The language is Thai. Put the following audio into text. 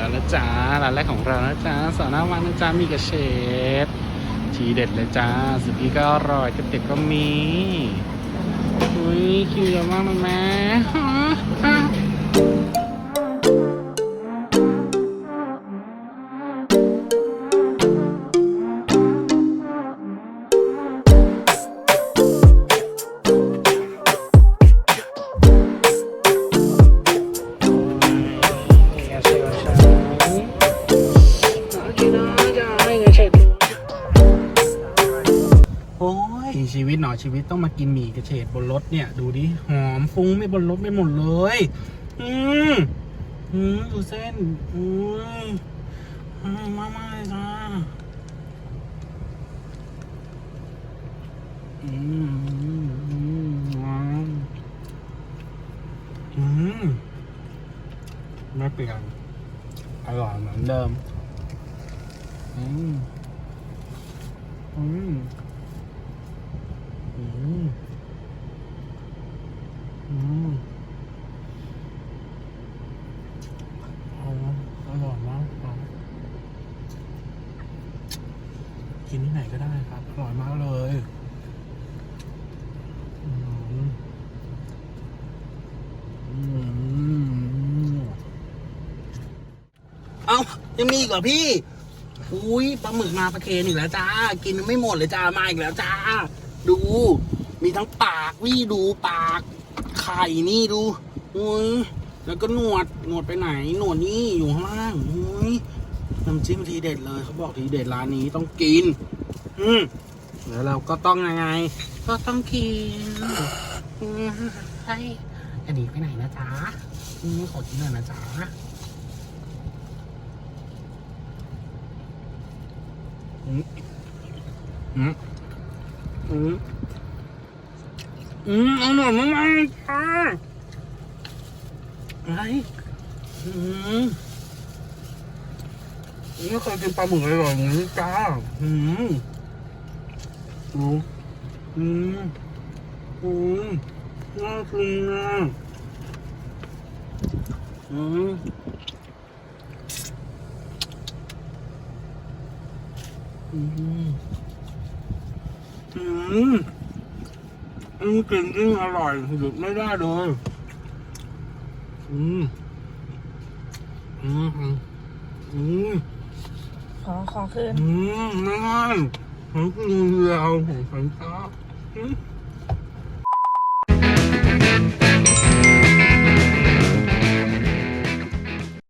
แล้วนะจ๊ะร้านแรกของเรานะจ๊ะสอนาวันนะจ๊ะมีกระเชดทีเด็ดเลยจ้าสุกี้ก็อร่อยกระเต็บก็มีอุ้ยคิวเยอะมากเลยแม่ ชีวิตหนอชีวิตต้องมากินหมี่กระเฉดบนรถเนี่ย ดูดิหอมฟุ้งไม่บนรถไม่หมดเลย อืมอืมดูเส้นอืมมมากมากเลยจ้าอืมอืมอือืมไม่เปลี่ยนอร่อยเหมือนเดิมอืมอืม อืมอืมอร่อยอร่อยมากครับ กินที่ไหนก็ได้ครับอร่อยมากเลยเอ้ายังมีอีกเหรอพี่ อุ้ยปลาหมึกมาประเคนอีกแล้วจ้า กินไม่หมดเลยจ้า มาอีกแล้วจ้า ดู มีทั้งปากวี่ดูปาก ไข่นี่ดู อุ้ย แล้วก็หนวด หนวดไปไหน หนวดนี่อยู่ข้างล่าง อุ้ย น้ำจิ้มทีเด็ดเลยเขาบอกทีเด็ดร้านนี้ต้องกิน อืมแล้วเราก็ต้องยังไง ก็ต้องกินอืมใช่จะหนีไปไหนนะจ๊ะอืมขอกินหน่อยนะจ๊ะอืมอืมอืมอืมอร่อยมากๆเลยค่ะอะไรอืม ไม่เคยกินปลาหมึกอร่อยอย่างนี้จ้าอืมดูอืมอืมน่ากินนะอืมอืมอืมอืมกลิ่นยิ่งอร่อยหยุดไม่ได้เลย อืมอืมอืมอืม ขอขอคืน อืมไม่ง่ายผมกินเดียวของฉันชอบ